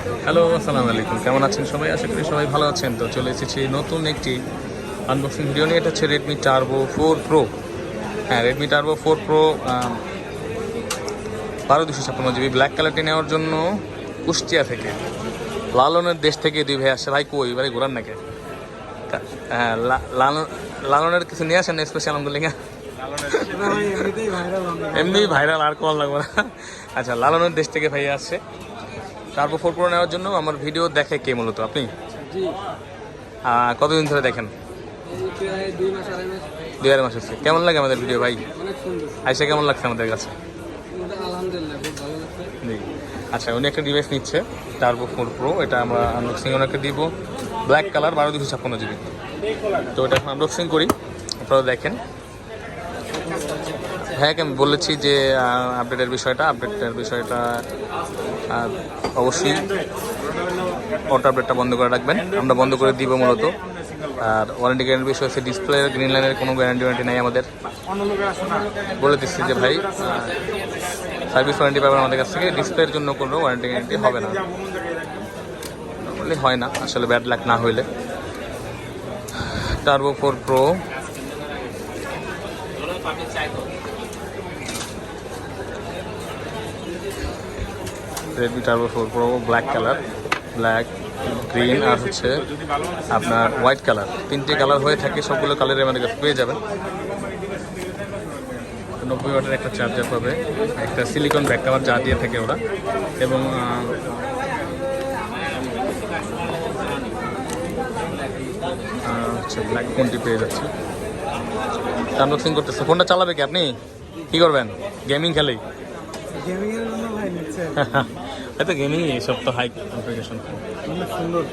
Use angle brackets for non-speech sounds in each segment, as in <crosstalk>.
Hello আসসালামু আলাইকুম। কেমন আছেন সবাই? আশা করি সবাই ভালো আছেন। তো চলে এসেছি নতুন একটি আনবক্সিং ভিডিও নিয়ে। এটা হচ্ছে রেডমি টার্বো ফোর প্রো হ্যাঁ রেডমি টার্বো ফোর প্রো বারো দুশো ছাপ্পান্ন জিবি ব্ল্যাক কালারটি নেওয়ার জন্য কুষ্টিয়া থেকে লালনের দেশ থেকে দুই ভাই আসছে। ভাই কই? এবারে ঘোরান নাকি? হ্যাঁ লালন লালনের কিছু নিয়ে আসেন স্পেশাল আলহামদুলিল্লাহ? এমনি ভাইরাল আর কল লাগবে না। আচ্ছা লালনের দেশ থেকে ভাই আসছে। টার্বো ফোর প্রো নেওয়ার জন্য আমার ভিডিও দেখে কে মূলত আপনি? কতদিন ধরে দেখেন? দুই মাস আড়াই মাস। হচ্ছে। কেমন লাগে আমাদের ভিডিও ভাই? আইসা কেমন লাগছে আমাদের কাছে? জি। আচ্ছা উনি একটা ডিভাইস নিচ্ছে টার্বো ফোর প্রো এটা আমরা আনবক্সিং ওনাকে দিব। ব্ল্যাক কালার বারো দুশো ছাপ্পান্ন জিবি তো এটা আনবক্সিং করি। আপনারা দেখেন। হ্যাঁ আমি বলেছি যে আপডেটের বিষয়টা আপডেটের বিষয়টা অবশ্যই অটো আপডেটটা বন্ধ করে রাখবেন। আমরা বন্ধ করে দিব মূলত। আর ওয়ারেন্টি গ্যারান্টি বিষয় হচ্ছে ডিসপ্লে গ্রিন লাইনের কোনো গ্যারান্টি ওয়ারেন্টি নেই আমাদের। বলে দিচ্ছি যে ভাই সার্ভিস ওয়ারেন্টি পাবেন আমাদের কাছ থেকে। ডিসপ্লের জন্য কোনো ওয়ারেন্টি গ্যারান্টি হবে না। হয় না, আসলে ব্যাড লাক না হইলে। Turbo four Pro Redmi Turbo four Pro black colour black green আর হচ্ছে আপনার হোয়াইট কালার তিনটে কালার হয়ে থাকে সবগুলো কালারে আমাদের কাছে পেয়ে যাবেন। নব্বই ওয়াটের একটা চার্জার পাবে। একটা সিলিকন ব্যাক কাভার যা দিয়ে থাকে ওরা। এবং হচ্ছে ব্ল্যাক ফোনটি পেয়ে যাচ্ছে। আনবক্সিং করতেছে। ফোনটা চালাবে কি আপনি? কি করবেন? গেমিং খেলেই গেমিং এর জন্য ভাই <laughs> হয়তো গেমিং এসব তো হাই কনফিগারেশন সুন্দর।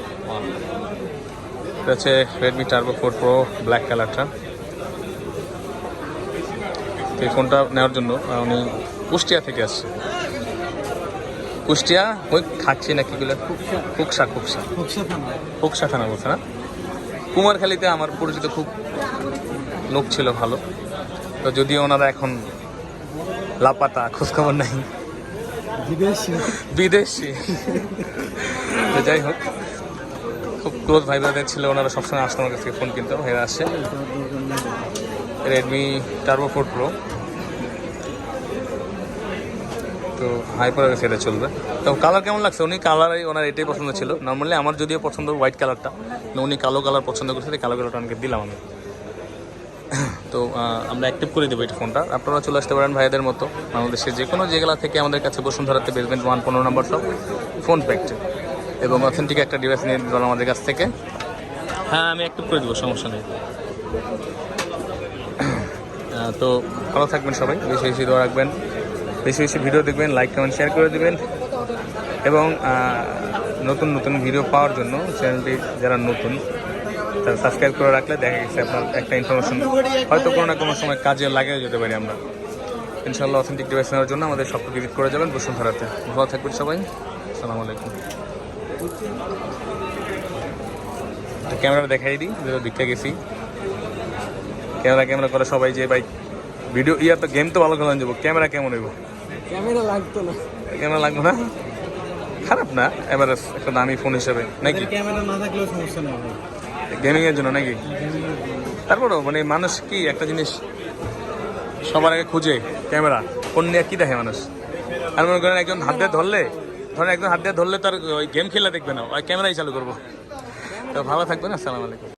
এটা হচ্ছে Redmi Turbo four Pro black কালারটা এই ফোনটা নেওয়ার জন্য উনি কুষ্টিয়া থেকে আসছে। কুষ্টিয়া? ওই খাচ্ছি না কিগুলো কুকসা। কুকসা খুবসা ঠান্ডা কুকসা থানা বলছে না? কুমারখালীতে আমার পরিচিত খুব লোক ছিল ভালো। তো যদিও ওনারা এখন লাপাতা খোঁজখবর নাই। বিদেশি। বিদেশি। তো যাই হোক, খুব ক্লোজ ভাই ব্রাদার ছিল, ওনারা সবসময় আসতো আমার কাছ থেকে ফোন কিনতো, ভাইরা আসছে রেডমি টার্বো ফোর প্রো তো হাই পরে গেছে এটা চলবে। তো কালার কেমন লাগছে? উনি কালারই ওনার এটাই পছন্দ ছিল। নর্মালি আমার যদিও পছন্দ হোয়াইট কালারটা উনি কালো কালার পছন্দ করছে কালো কালারটা আমাকে দিলাম আমি। <coughs> তো আমরা অ্যাক্টিভ করে দেবো এই ফোনটা। আপনারা চলে আসতে পারেন ভাইদের মতো বাংলাদেশের যে কোনো জেলা থেকে আমাদের কাছে বসুন্ধরাতে বেসমেন্ট ওয়ান পনেরো নম্বর সব ফোন প্যাকটে এবং অথেন্টিক একটা ডিভাইস নিয়ে দিতে আমাদের কাছ থেকে। হ্যাঁ আমি অ্যাক্টিভ করে দেবো সমস্যা নেই। <coughs> তো ভালো থাকবেন সবাই বেশি বেশি দোয়া রাখবেন। বেশি বেশি ভিডিও দেখবেন লাইক কমেন্ট শেয়ার করে দেবেন। এবং নতুন নতুন ভিডিও পাওয়ার জন্য চ্যানেলটি যারা নতুন তারা সাবস্ক্রাইব করে রাখলে দেখা গেছে আপনার একটা ইনফরমেশন হয়তো কোনো না কোনো সময় কাজে লাগিয়ে যেতে পারি আমরা। ইনশাল্লাহ অথেন্টিক ডিভাইস নেওয়ার জন্য আমাদের সবটা ভিজিট করে যাবেন। বসুন্ধরাতে। ভালো থাকবেন সবাই। আসসালামু আলাইকুম। ক্যামেরা দেখাই দিই যেটা দেখতে গেছি। ক্যামেরা ক্যামেরা করে সবাই যে ভাই ভিডিও ইয়া তো গেম তো ভালো খেলান যাব ক্যামেরা কেমন হইব? ক্যামেরা লাগতো না। ক্যামেরা লাগবে না? খারাপ না এবার একটা দামি ফোন হিসেবে। নাকি? ক্যামেরা না থাকলেও সমস্যা নেই। গেমিং এর জন্য নাকি? তারপরেও মানে মানুষ কি একটা জিনিস সবার আগে খুঁজে, ক্যামেরা, ফোন নিয়ে কি দেখে মানুষ? আর মনে করেন একজন হাত দিয়ে ধরলে, ধরেন একজন হাত দিয়ে ধরলে তার ওই গেম খেলা দেখবে না, ওই ক্যামেরাই চালু করব। তো ভালো থাকবেন, আসসালামু আলাইকুম।